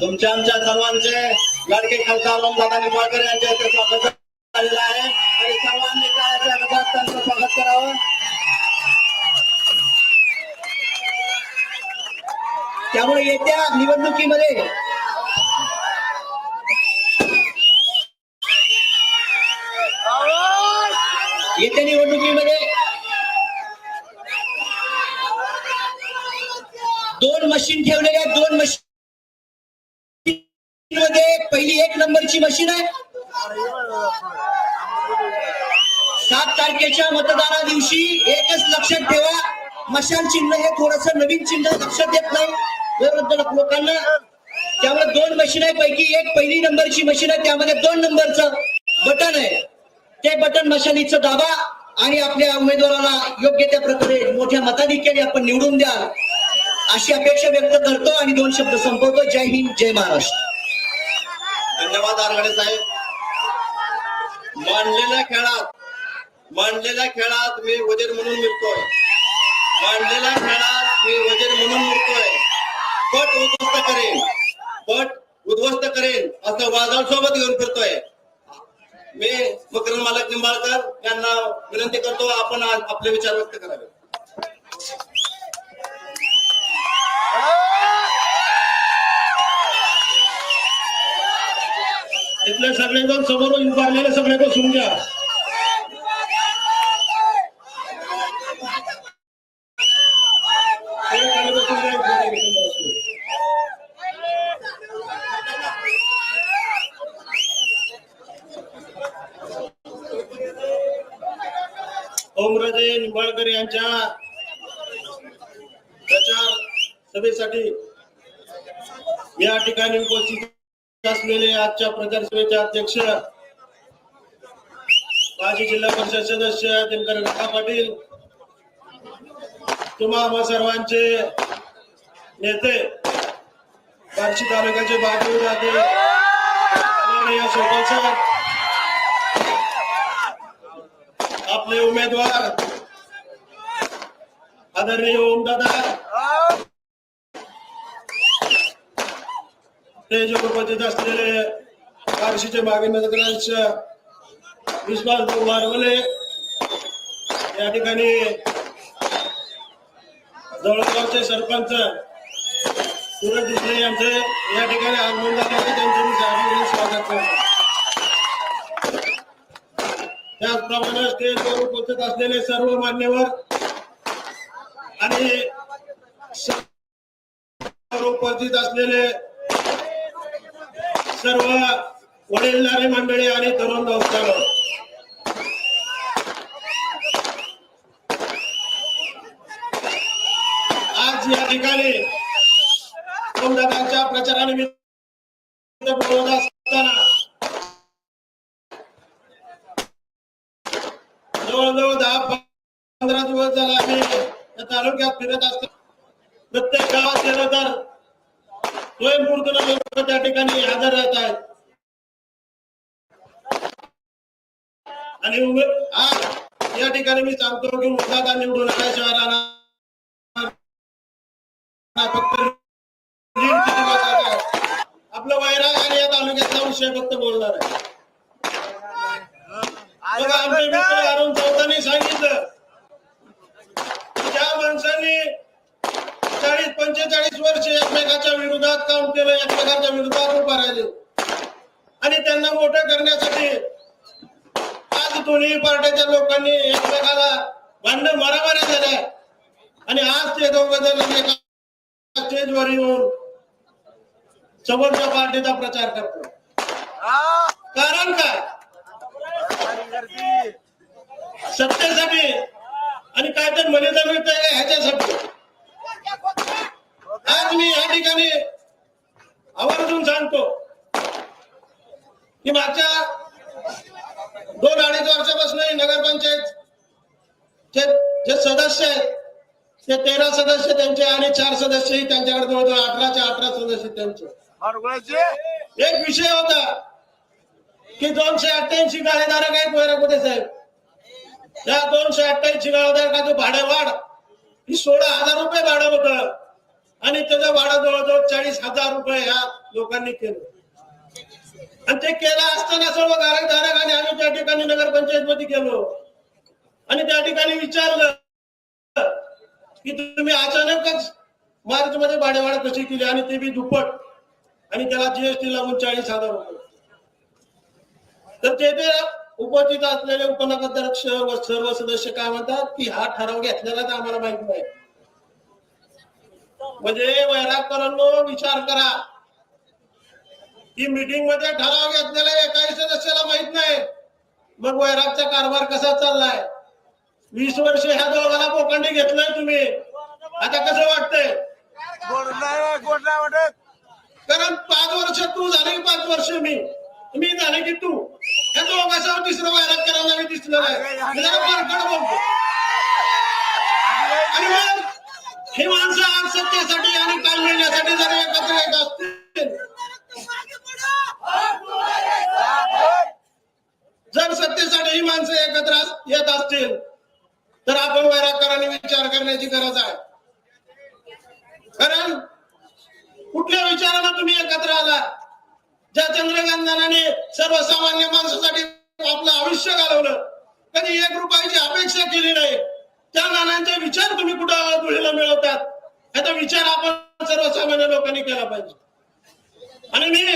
तुमच्या आमच्या सर्वांचे लाडके खासदार ओमदादा निंबाळकर यांच्या इथे स्वागत झालेलं आहे. तरी सर्वांनी टाळ्याच्या गटात त्यांचं स्वागत करावं. त्यामुळे येत्या निवडणुकीमध्ये येत्या निवडणुकीमध्ये दोन मशीन ठेवलेल्या दोन मशीन एक मशीन आहे? सात तारखेच्या मतदाना दिवशी एकच लक्षात ठेवा. मशाल चिन्ह हे थोडस नवीन चिन्ह लक्षात येत नाही. वयोवृद्ध लोकांना. त्यामुळे दोन मशीन आहे. पैकी एक पहिली नंबरची मशीन आहे. त्यामध्ये दोन नंबरचं बटन आहे. ते बटन मशालीचं दाबा आणि आपल्या उमेदवाराला योग्य त्या प्रकारे मोठ्या मताधिक्याने आपण निवडून द्या अशी अपेक्षा व्यक्त करतो आणि दोन शब्द संपवतो. जय हिंद जय महाराष्ट्र. धन्यवाद आरगडे साहेब. मांडलेल्या खेळात मांडलेल्या खेळात मी वजीर म्हणून मिळतोय. मांडलेल्या खेळात मी वजीर म्हणून मिळतोय. पट उद्ध्वस्त करेन पट उद्ध्वस्त करेन असं वादळ सोबत घेऊन फिरतोय. मी मकरंद मालक निंबाळकर यांना विनंती करतो आपण आज आपले विचार व्यक्त करावे. सगले जन समोर समोरून सगले को समजा ओमराजे निंबाळकर यांच्या प्रचार सभेसाठी या ठिकाणी उपस्थित असलेले आजच्या प्रचार सभेचे अध्यक्ष माजी जिल्हा परिषद सदस्य दिनकर पाटील तुम्हा आम्हा सर्वांचे नेते बार्शी तालुक्याचे बाजू जाते सर आपले उमेदवार आदरणीय ओमदादा उपस्थित असलेले बार्शीचे मागे नगराध्यक्ष विश्वास भाऊ मारवले. या ठिकाणी जवळगावचे सरपंच सुरज दुसरे यांचे या ठिकाणी आगमन झाल्याचे त्यांचे मी जाणून स्वागत करतो. त्याचप्रमाणे स्टेजवर उपस्थित असलेले सर्व मान्यवर आणि उपस्थित असलेले सर्व वडीलधारी मंडळी आणि तरुण दोस्तांनो आज या ठिकाणी ओमदादांच्या प्रचारानिमित्त बोलत असताना जवळजवळ दहा पंधरा दिवस झाला आम्ही या तालुक्यात फिरत असतो. प्रत्येक गावात गेलं तर स्वयंपूर्ण लोक त्या ठिकाणी हजर राहत आहेत. आणि उमे- आज या ठिकाणी मी सांगतो की मुद्दा निवडून आल्याशिवाय राहणार फक्त आपलं वैराग आणि या तालुक्यातला विषय फक्त बोलणार आहे. बघा आमचे मित्र अरुण चौथांनी सांगितलं ज्या माणसांनी चाळीस पंचेचाळीस वर्ष विरोधात काम केलं एकमेकाच्या विरोधात उभा राहिले. आणि त्यांना मोठं करण्यासाठी आज दोन्ही पार्ट्याच्या लोकांनी एकमेकाला भांडण मारामाऱ्या झाल्या आणि आज ते दोघं जण स्टेजवर येऊन समोरच्या पार्टीचा प्रचार करतो कारण काय? सत्तेसाठी आणि काय तर मनीचा मिळतंय ह्याच्यासाठी आज मी या ठिकाणी आवर्जून सांगतो की मागच्या दोन अडीच वर्षापासून नगरपंचायत चे जे सदस्य आहेत ते तेरा सदस्य त्यांचे आणि चार सदस्यही त्यांच्याकडे जवळजवळ अठराच्या अठरा सदस्य त्यांचे. एक विषय होता की दोनशे अठ्ठ्याऐंशी गाळेधारक आहेत वैरागोटे साहेब. त्या दोनशे अठ्ठ्याऐंशी गाळेधारकाचं भाडे वाढ ही सोळा हजार रुपये भाडं होतं आणि त्याचं भाडं जवळजवळ चाळीस हजार रुपये ह्या लोकांनी केलं. आणि ते केलं असताना सर्व धारक आणि आम्ही त्या ठिकाणी नगरपंचायत मध्ये गेलो. आणि त्या ठिकाणी विचारलं की तुम्ही अचानकच मार्च मध्ये भाडेवाडा कशी केली आणि ते बी दुप्पट. आणि त्याला जीएसटी लागून चाळीस हजार रुपये. तर तेथे उपस्थित असलेले उपनगराध्यक्ष व सर्व सदस्य काय म्हणतात की हा ठराव घेतलेला तर आम्हाला माहिती नाही. म्हणजे वैरागकरांनो विचार करा. की मीटिंगमध्ये ठराव घेतलेला एकाही सदस्याला माहीत नाही. मग वैरागचा कारभार कसा चाललाय? वीस वर्ष ह्या दोघाला पोखंडी घेतलंय तुम्ही. आता कसं वाटतंय? कारण पाच वर्ष तू झाले की पाच वर्ष मी. मी झाले की तू. ह्या दोघांसह तिसरं वैराग करायला मी दिसलं नाही मी बोलतो. आणि मग हे माणसं आज सत्तेसाठी आणि काल मिळण्यासाठी जर एकत्र येत असतील जर सत्तेसाठी ही माणसं एकत्र येत असतील तर आपण वैरागकरांनी विचार करण्याची गरज आहे. कारण कुठल्या विचारानं तुम्ही एकत्र आला ज्या चंद्रकांताने सर्वसामान्य माणसासाठी आपलं आयुष्य घालवलं कधी एक रुपयाची अपेक्षा केली नाही. त्या नाण्यांचे विचार तुम्ही कुठं तुळीला मिळवतात? याचा विचार आपण सर्वसामान्य लोकांनी केला पाहिजे. आणि मी